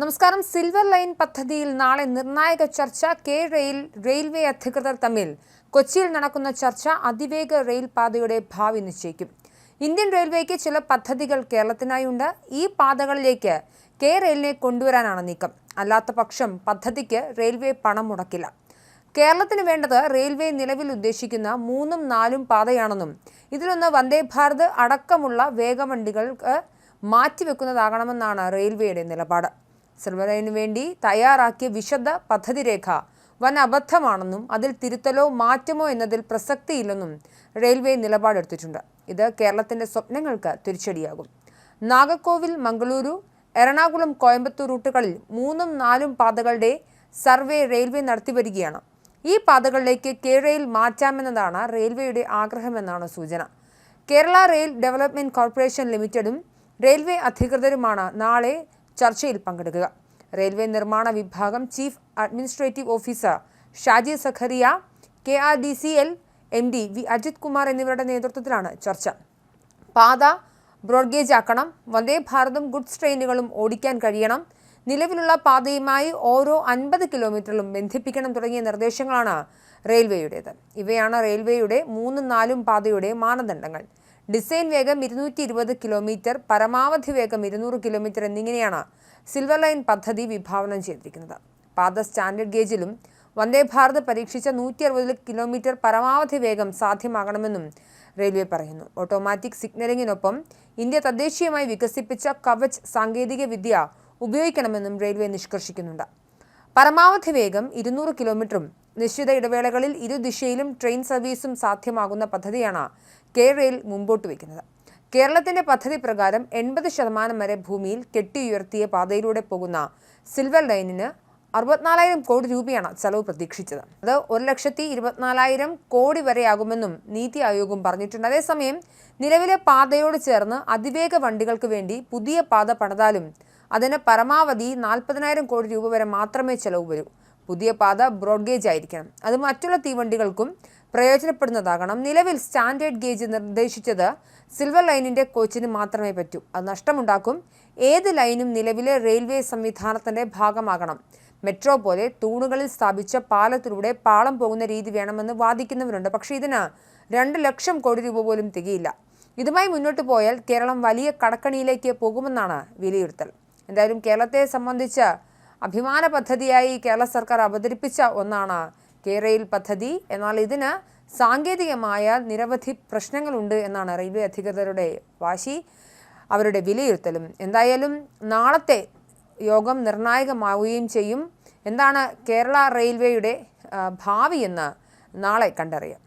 നമസ്കാരം. Silver line പദ്ധതിയിൽ നാളെ നിർണായക ചർച്ച. കെ റെയിൽ റെയിൽവേ അധികൃതർ തമ്മിൽ. കൊച്ചിയിൽ നടക്കുന്ന ചർച്ച അതിവേഗ റെയിൽ പാതയുടെ ഭാവി നിശ്ചയിക്കും. ഇന്ത്യൻ റെയിൽവേക്ക് ചില പദ്ധതികൾ കേരളത്തിനായുണ്ട്. ഈ പാതകളിലേക്ക് കെ റെയിലിനെ കൊണ്ടുവരാനാണ് നീക്കം. അല്ലാത്ത പക്ഷം പദ്ധതിക്ക് റെയിൽവേ പണം മുടക്കില്ല. കേരളത്തിന് വേണ്ടത് റെയിൽവേ നിലവിൽ ഉദ്ദേശിക്കുന്ന മൂന്നും നാലും പാതയാണെന്നും ഇതിലൊന്ന് വന്ദേ ഭാരത് അടക്കമുള്ള വേഗവണ്ടികൾക്ക് മാറ്റിവെക്കുന്നതാകണമെന്നാണ് റെയിൽവേയുടെ നിലപാട്. സിൽവർ വേണ്ടി തയ്യാറാക്കിയ വിശദ പദ്ധതിരേഖ വൻ അബദ്ധമാണെന്നും അതിൽ തിരുത്തലോ മാറ്റമോ എന്നതിൽ പ്രസക്തിയില്ലെന്നും റെയിൽവേ നിലപാടെടുത്തിട്ടുണ്ട്. ഇത് കേരളത്തിന്റെ സ്വപ്നങ്ങൾക്ക് തിരിച്ചടിയാകും. നാഗർകോവിൽ മംഗളൂരു എറണാകുളം കോയമ്പത്തൂർ റൂട്ടുകളിൽ മൂന്നും നാലും പാതകളുടെ സർവേ റെയിൽവേ നടത്തിവരികയാണ്. ഈ പാതകളിലേക്ക് കെ മാറ്റാമെന്നതാണ് റെയിൽവേയുടെ ആഗ്രഹമെന്നാണ് സൂചന. കേരള റെയിൽ ഡെവലപ്മെന്റ് കോർപ്പറേഷൻ ലിമിറ്റഡും റെയിൽവേ അധികൃതരുമാണ് നാളെ ചർച്ചയിൽ പങ്കെടുക്കുക. റെയിൽവേ നിർമ്മാണ വിഭാഗം chief administrative officer Shaji Zacharia K R D C L M D V Ajith Kumar എന്നിവരുടെ നേതൃത്വത്തിലാണ് ചർച്ച. പാത ബ്രോഡ്ഗേജ് ആക്കണം വന്ദേ ഭാരതും ഗുഡ്സ് ട്രെയിനുകളും ഓടിക്കാൻ കഴിയണം നിലവിലുള്ള പാതയുമായി ഓരോ അൻപത് കിലോമീറ്ററിലും ബന്ധിപ്പിക്കണം തുടങ്ങിയ നിർദ്ദേശങ്ങളാണ് റെയിൽവേയുടേത്. ഇവയാണ് റെയിൽവേയുടെ മൂന്നും നാലും പാതയുടെ മാനദണ്ഡങ്ങൾ. ഡിസൈൻ വേഗം ഇരുന്നൂറ്റി ഇരുപത് കിലോമീറ്റർ പരമാവധി വേഗം ഇരുന്നൂറ് കിലോമീറ്റർ എന്നിങ്ങനെയാണ് സിൽവർ ലൈൻ പദ്ധതി വിഭാവനം ചെയ്തിരിക്കുന്നത്. പാത സ്റ്റാൻഡേർഡ് ഗേജിലും വന്ദേ ഭാരത് പരീക്ഷിച്ച നൂറ്റി അറുപത് കിലോമീറ്റർ പരമാവധി വേഗം സാധ്യമാകണമെന്നും റെയിൽവേ പറയുന്നു. ഓട്ടോമാറ്റിക് സിഗ്നലിംഗിനൊപ്പം ഇന്ത്യ തദ്ദേശീയമായി വികസിപ്പിച്ച കവച് സാങ്കേതിക വിദ്യ ഉപയോഗിക്കണമെന്നും റെയിൽവേ നിഷ്കർഷിക്കുന്നുണ്ട്. പരമാവധി വേഗം ഇരുന്നൂറ് കിലോമീറ്ററും നിശ്ചിത ഇടവേളകളിൽ ഇരുദിശയിലും ട്രെയിൻ സർവീസും സാധ്യമാകുന്ന പദ്ധതിയാണ് കെ റെയിൽ മുമ്പോട്ട് വയ്ക്കുന്നത് കേരളത്തിന്റെ പദ്ധതി പ്രകാരം എൺപത് ശതമാനം വരെ ഭൂമിയിൽ കെട്ടിയുയർത്തിയ പാതയിലൂടെ പോകുന്ന സിൽവർ ലൈനിന് അറുപത്തിനാലായിരം കോടി രൂപയാണ് ചെലവ് പ്രതീക്ഷിച്ചത്. അത് ഒരു ലക്ഷത്തി ഇരുപത്തിനാലായിരം കോടി വരെയാകുമെന്നും നീതി ആയോഗം പറഞ്ഞിട്ടുണ്ട്. അതേസമയം നിലവിലെ പാതയോട് ചേർന്ന് അതിവേഗ വണ്ടികൾക്ക് വേണ്ടി പുതിയ പാത പണിതാലും അതിന് പരമാവധി നാൽപ്പതിനായിരം കോടി രൂപ വരെ മാത്രമേ ചെലവ് വരൂ. പുതിയ പാത ബ്രോഡ്ഗേജ് ആയിരിക്കണം. അത് മറ്റുള്ള തീവണ്ടികൾക്കും പ്രയോജനപ്പെടുന്നതാകണം. നിലവിൽ സ്റ്റാൻഡേർഡ് ഗേജ് നിർദ്ദേശിച്ചത് സിൽവർ ലൈനിന്റെ കോച്ചിന് മാത്രമേ പറ്റൂ. അത് നഷ്ടമുണ്ടാക്കും. ഏത് ലൈനും നിലവിലെ റെയിൽവേ സംവിധാനത്തിന്റെ ഭാഗമാകണം. മെട്രോ പോലെ തൂണുകളിൽ സ്ഥാപിച്ച പാലത്തിലൂടെ പാളം പോകുന്ന രീതി വേണമെന്ന് വാദിക്കുന്നവരുണ്ട്. പക്ഷേ ഇതിന് രണ്ട് ലക്ഷം കോടി രൂപ പോലും തികയില്ല. ഇതുമായി മുന്നോട്ട് പോയാൽ കേരളം വലിയ കടക്കണിയിലേക്ക് പോകുമെന്നാണ് വിലയിരുത്തൽ. എന്തായാലും കേരളത്തെ സംബന്ധിച്ച് അഭിമാന പദ്ധതിയായി കേരള സർക്കാർ അവതരിപ്പിച്ച ഒന്നാണ് കെ റെയിൽ പദ്ധതി. എന്നാൽ ഇതിന് സാങ്കേതികമായ നിരവധി പ്രശ്നങ്ങളുണ്ട് എന്നാണ് റെയിൽവേ അധികൃതരുടെ വാശി അവരുടെ വിലയിരുത്തലും. എന്തായാലും നാളത്തെ യോഗം നിർണായകമാവുകയും ചെയ്യും. എന്താണ് കേരള റെയിൽവേയുടെ ഭാവിയെന്ന് നാളെ കണ്ടറിയാം.